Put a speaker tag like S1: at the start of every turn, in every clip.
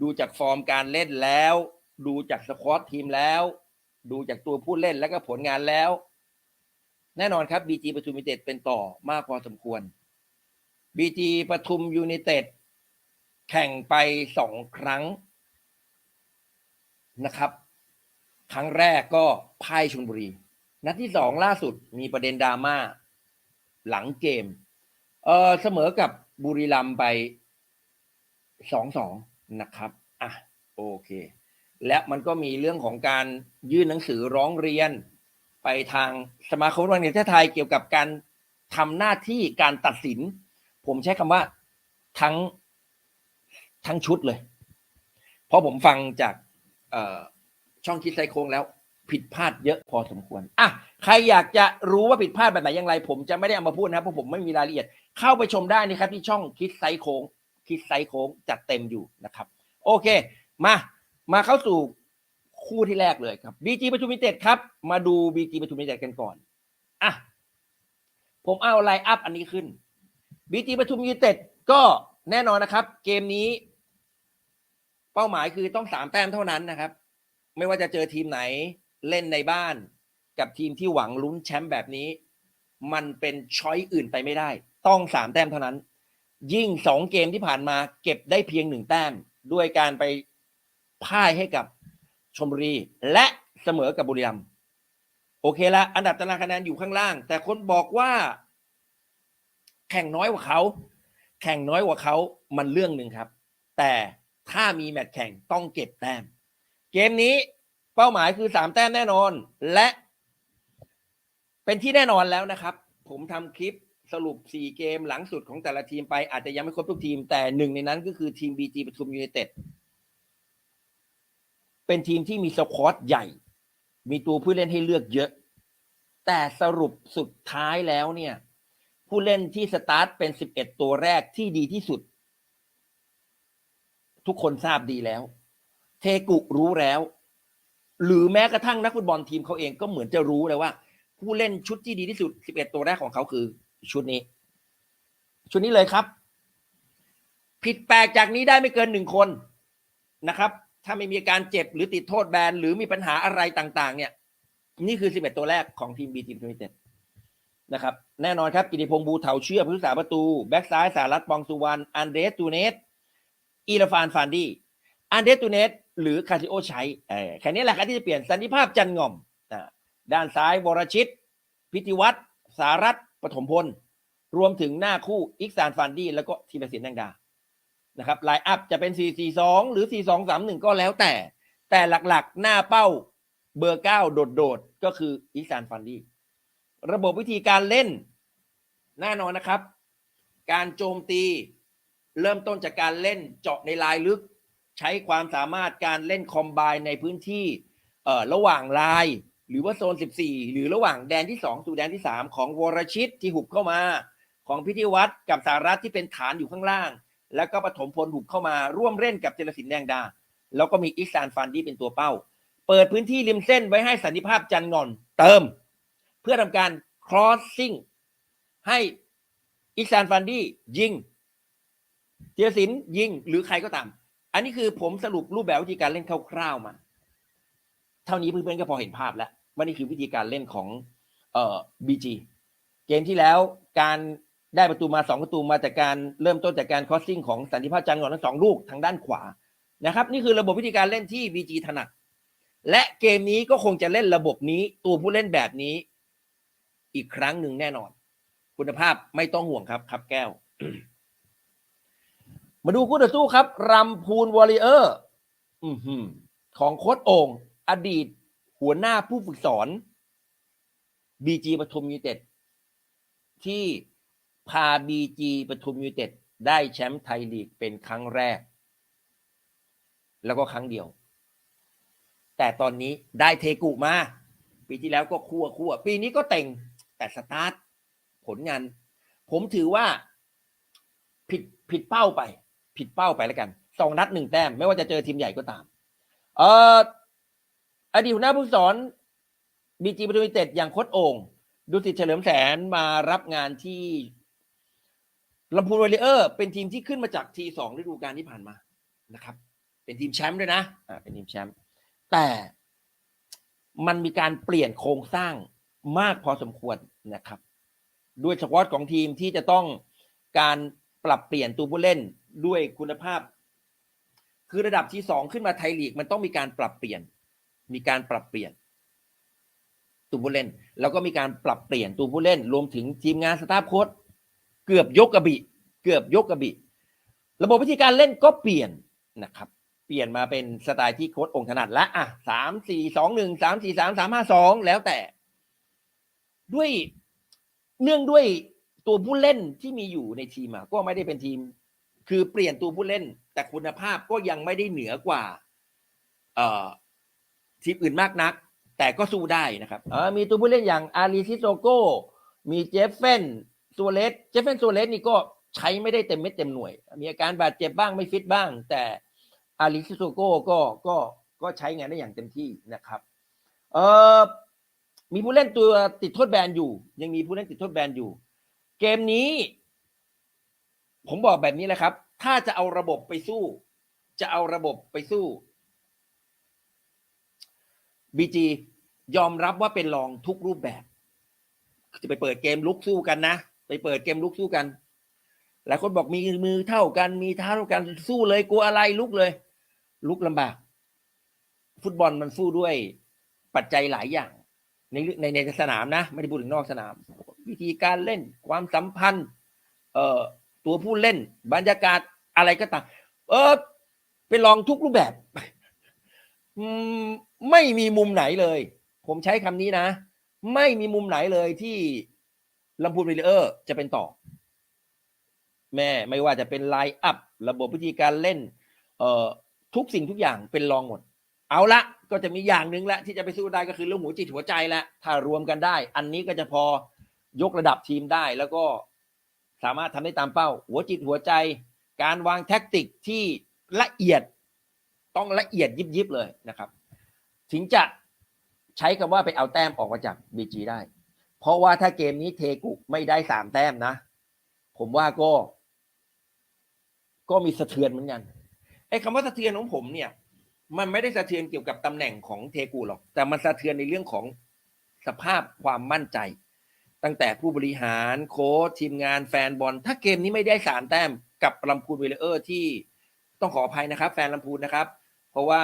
S1: ดูจากฟอร์มการเล่นแล้ว ดูจากสควอตทีมแล้ว ดูจากตัวผู้เล่นแล้วก็ผลงานแล้ว แน่นอนครับบีจีปทุมยูไนเต็ดเป็นต่อมากพอสมควรบีจีปทุมยูไนเต็ดแข่งไปสองครั้งนะครับ ครั้งแรกก็พ่ายชลบุรี นัดที่สองล่าสุดมีประเด็นดราม่าหลังเกม เออเสมอกับบุรีรัมย์ไปสองสอง นะครับอะโอเค และมันก็มีเรื่องของการยื่นหนังสือร้องเรียน ไปทางสมาคมฟุตบอลแห่งประเทศไทยเกี่ยวกับการทำหน้าที่การตัดสิน ผมใช้คำว่าทั้งทั้งชุดเลย เพราะผมฟังจากช่องคิดไซโครงแล้วผิดพลาดเยอะพอสมควร อะ ใครอยากจะรู้ว่าผิดพลาดแบบไหนอย่างไร ผมจะไม่ได้เอามาพูดนะเพราะผมไม่มีรายละเอียด เข้าไปชมได้นะครับที่ช่องคิดไซโคง คิดไซโค้งจัดเต็มอยู่นะครับ โอเค มามาเข้าสู่คู่ที่แรกเลยครับบีจีปทุมยูเต็ดครับ มาดูบีจีปทุมยูเต็ดกันก่อนอะผมเอาไลน์อัพอันนี้ขึ้นบีจีปทุมยูเต็ดก็แน่นอนนะครับ เกมนี้ เป้าหมายคือต้องสามแต้มเท่านั้นนะครับ ไม่ว่าจะเจอทีมไหนเล่นในบ้านกับทีมที่หวังลุ้นแชมป์แบบนี้ มันเป็นช้อยอื่นไปไม่ได้ ต้องสามแต้มเท่านั้น ยิ่งสองเกมที่ผ่านมาเก็บได้เพียงหนึ่งแต้ม ด้วยการไปพ่ายให้กับชมบุรี และเสมอกับบุรีรัมย์โอเคละอันดับตารางคะแนนอยู่ข้างล่าง แต่คนบอกว่า แข่งน้อยกว่าเขา แข่งน้อยกว่าเขามันเรื่องหนึ่งครับ แต่ถ้ามีแมตช์แข่งต้องเก็บแต้ม เกมนี้เป้าหมายคือสามแต้มแน่นอนและ เป็นที่แน่นอนแล้วนะครับ ผมทำคลิป สรุป 4 เกมหลังสุดของแต่ละทีมไปอาจจะยังไม่ครบทุกทีม แต่หนึ่งในนั้นก็คือทีม BG ปทุมยูไนเต็ดเป็นทีมที่มีสควอตใหญ่ มีตัวผู้เล่นให้เลือกเยอะ แต่สรุปสุดท้ายแล้วเนี่ย ผู้เล่นที่สตาร์ทเป็น 11 ตัวแรกที่ดีที่สุด ทุกคนทราบดีแล้ว เทกุรู้แล้ว หรือแม้กระทั่งนักฟุตบอลทีมเขาเองก็เหมือนจะรู้เลยว่า ผู้เล่นชุดที่ดีที่สุด 11 ตัวแรกของเขาคือ ชุดนี้ ชุดนี้เลยครับ ผิดแปลกจากนี้ได้ไม่เกินหนึ่งคนนะครับ ถ้าไม่มีอาการเจ็บหรือติดโทษแบนหรือมีปัญหาอะไรต่าง ๆ เนี่ย นี่คือ 11 ตัวแรกของทีมบีทีมยูไนเต็ดนะครับ แน่นอนครับกิติพงษ์บูเถาเชื่อผู้รักษาประตู แบ็กซ้ายสารัตปองสุวรรณอันเดรสตูเนสอีราฟานฟานดี้อันเดรสตูเนสหรือคาซิโอใช้เออแค่นี้แหละครับที่จะเปลี่ยนสันติภาพจันงอมด้านซ้ายวรชิต พิธิวัตรสารัต ฐมพล รวมถึงหน้าคู่อิกซานฟานดี้แล้วก็ทีมสินแดงดานะครับไลน์อัพจะเป็น 4-4-2 หรือ 4-2-3-1 ก็แล้วแต่ แต่หลักๆ หน้าเป้าเบอร์ 9 โดดๆ ก็คืออิกซานฟันดี้ระบบวิธีการเล่น แน่นอนนะครับ การโจมตี เริ่มต้นจากการเล่นเจาะในลายลึก ใช้ความสามารถการเล่นคอมไบในพื้นที่ระหว่างลาย หรือว่าโซน 14 หรือระหว่างแดนที่ 2 สู่แดนที่ 3 ของวรชิตที่หุบเข้ามา ของพิธีวัตรกับสารัตที่เป็นฐานอยู่ข้างล่าง แล้วก็ปฐมพลหุบเข้ามาร่วมเล่นกับเจรสินแดงดา แล้วก็มีอิกซานฟันดี้เป็นตัวเป้า เปิดพื้นที่ริมเส้นไว้ให้สันติภาพจันงอนเติม เพื่อทำการ crossing ให้อิกซานฟันดี้ยิงเจรสินยิงหรือใครก็ตาม อันนี้คือผมสรุปรูปแบบวิธีการเล่นคร่าวๆมา เท่านี้เพื่อนๆก็พอเห็นภาพแล้วว่านี่คือวิธีการเล่นของเอ่อบีจีเกมที่แล้วการได้ประตูมาสองประตูมาจากการเริ่มต้นจากการคอสซิ่งของสันติภาพจันทร์ก่อนทั้งสองลูกทางด้านขวานะครับ นี่คือระบบวิธีการเล่นที่บีจีถนัดและเกมนี้ก็คงจะเล่นระบบนี้ตัวผู้เล่นแบบนี้ อีกครั้งหนึ่งแน่นอน คุณภาพไม่ต้องห่วงครับครับแก้ว มาดูคู่ต่อสู้ครับรำพูนวอริเออร์ของโค้ดโอ่ง อดีตหัวหน้าผู้ฝึกสอนบีจีปทุมยูเต็ดที่พาบีจีปทุมยูเต็ดได้แชมป์ไทยลีกเป็นครั้งแรก แล้วก็ครั้งเดียว แต่ตอนนี้ได้เทกุมา ปีที่แล้วก็คั่วคั่วปีนี้ก็เต็งแต่สตาร์ทผลงาน ผมถือว่าผิดผิดเป้าไป ผิดเป้าไปแล้วกันสองนัดหนึ่งแต้ม ไม่ว่าจะเจอทีมใหญ่ก็ตาม เอ่อ อดีตหัวหน้าผู้สอนบีจีปทุมยูไนเต็ดอย่างโค้ดโอ่งดูสิเฉลิมแสนมารับงานที่ลำพูนวอริเออร์เป็นทีมที่ขึ้นมาจากทีสองฤดูกาลที่ผ่านมานะครับ เป็นทีมแชมป์ด้วยนะอ่าเป็นทีมแชมป์แต่มันมีการเปลี่ยนโครงสร้างมากพอสมควรนะครับ ด้วยสควอตของทีมที่จะต้องการปรับเปลี่ยนตัวผู้เล่นด้วยคุณภาพ คือระดับที่สองขึ้นมาไทยลีกมันต้องมีการปรับเปลี่ยน มีการปรับเปลี่ยน ตัวผู้เล่น แล้วก็มีการปรับเปลี่ยนตัวผู้เล่น รวมถึงทีมงานสตาฟโค้ชเกือบยกกระบี่เกือบยกกระบี่ระบบวิธีการเล่นก็เปลี่ยนนะครับ เปลี่ยนมาเป็นสไตล์ที่โค้ชองค์ถนัดละอะสามสี่สองหนึ่งสามสี่สามสามห้าสองแล้วแต่ ด้วยเนื่องด้วยตัวผู้เล่นที่มีอยู่ในทีมอะก็ไม่ได้เป็นทีม คือเปลี่ยนตัวผู้เล่น แต่คุณภาพก็ยังไม่ได้เหนือกว่า เอ่อ ทีมอื่นมากนัก แต่ก็สู้ได้นะครับเออมีตัวผู้เล่นอย่างอารีซิโซโกมีเจฟเฟนซัวเลสเจฟเฟนซัวเลสนี่ก็ใช้ไม่ได้เต็มเม็ดเต็มหน่วย มีอาการบาดเจ็บบ้างไม่ฟิตบ้าง แต่อารีซิโซโกก็ก็ก็ใช้งานได้อย่างเต็มที่นะครับเออมีผู้เล่นตัวติดโทษแบนอยู่ ยังมีผู้เล่นติดโทษแบนอยู่ เกมนี้ ผมบอกแบบนี้แหละครับ ถ้าจะเอาระบบไปสู้ จะเอาระบบไปสู้ บีจียอมรับว่าเป็นรองทุกรูปแบบ จะไปเปิดเกมลุกสู้กันนะ ไปเปิดเกมลุกสู้กันหลายคนบอกมีมือเท่ากันมีเท้าเท่ากันสู้เลยกลัวอะไรลุกเลย ลุกลำบาก ฟุตบอลมันสู้ด้วยปัจจัยหลายอย่าง ในในในสนามนะ ไม่ได้พูดถึงนอกสนาม วิธีการเล่นความสัมพันธ์ เอ่อตัวผู้เล่น บรรยากาศอะไรก็ตามเออไปลองทุกรูปแบบอืม ไม่มีมุมไหนเลย ผมใช้คำนี้นะ ไม่มีมุมไหนเลยที่ลำพูนวิลเลอร์จะเป็นต่อ แม่ไม่ว่าจะเป็นไลน์อัพระบบวิธีการเล่น เอ่อทุกสิ่งทุกอย่างเป็นรองหมด เอาละก็จะมีอย่างหนึ่งละที่จะไปสู้ได้ก็คือเรื่องหัวจิตหัวใจละถ้ารวมกันได้ อันนี้ก็จะพอยกระดับทีมได้แล้วก็สามารถทำได้ตามเป้า หัวจิตหัวใจ การวางแท็กติกที่ละเอียดต้องละเอียดยิบยิบเลยนะครับ ถึงจะใช้คำว่าไปเอาแต้มออกมาจากบีจีได้ เพราะว่าถ้าเกมนี้เทกุไม่ได้สามแต้มนะ ผมว่าก็ ก็มีสะเทือนเหมือนกันไอ้คำว่าสะเทือนของผมเนี่ย มันไม่ได้สะเทือนเกี่ยวกับตำแหน่งของเทกูหรอก แต่มันสะเทือนในเรื่องของสภาพความมั่นใจ ตั้งแต่ผู้บริหารโค้ชทีมงานแฟนบอล ถ้าเกมนี้ไม่ได้สามแต้มกับลำพูนเวลเลอร์ที่ต้องขออภัยนะครับ แฟนลำพูนนะครับ เพราะว่า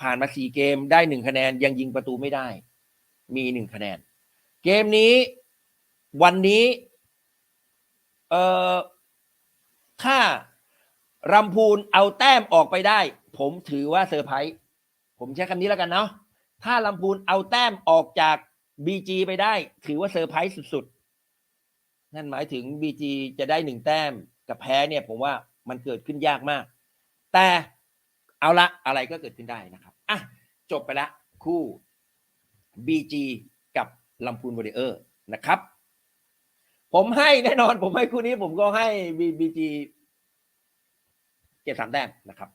S1: ผ่านมาสี่เกมได้หนึ่งคะแนนยังยิงประตูไม่ได้ มีหนึ่งคะแนน เกมนี้วันนี้เอ่อถ้ารำพูนเอาแต้มออกไปได้ ผมถือว่าเซอร์ไพรส์ผมใช้คำนี้แล้วกันเนาะถ้าลำพูนเอาแต้มออกจากบีจีไปได้ ถือว่าเซอร์ไพรส์สุดๆ นั่นหมายถึงบีจีจะได้หนึ่งแต้มกับแพ้เนี่ย ผมว่ามันเกิดขึ้นยากมาก แต่ เอาละอะไรก็เกิดขึ้นได้นะครับอะจบไปละคู่ BG กับลำพูนวอริเออร์นะครับ ผมให้แน่นอนผมให้คู่นี้ผมก็ให้ BG เก็บสามแต้มนะครับ